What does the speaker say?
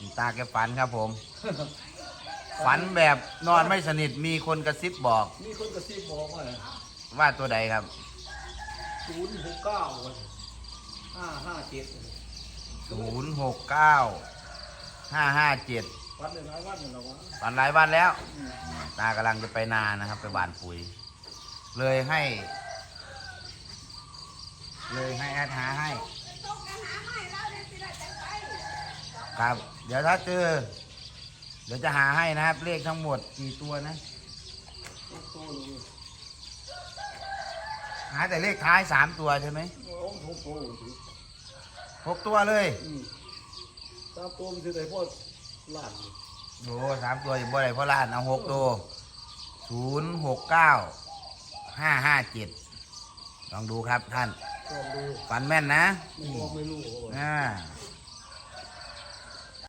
นี่ตาแกฝันครับผม ฝันแบบนอนไม่สนิทมีคนกระซิบบอก มีคนกระซิบบอกว่าว่าตัวใดครับศูนย์หกเก้าห้าห้าเจ็ดศูนย์หกเก้าห้าห้าเจ็ดวัดในหลายวัดเนี่ยเราวะฝันหลายวันแล้วอืมตากำลังจะไปนานะครับ ไปหว่านปุ๋ย เลยให้ เลยให้แอดหาให้ ครับ เดี๋ยวถ้าเจอ เดี๋ยวจะหาให้นะครับ เลขทั้งหมดกี่ตัวนะโตเลยหาแต่เลขท้ายสามตัวใช่ไหมโอ้โหโตสิหกตัวเลยอืมตามตัวมันคือไอ้พวกหลานนี่โอ้สามตัวอยู่บ่ได้เพราะล้านเอาหกตัวศูนย์หกเก้าห้าห้าเจ็ดลองดูครับท่าน ลองดู ฝันแม่นนะไม่บอกไม่รู้ว่าอ่า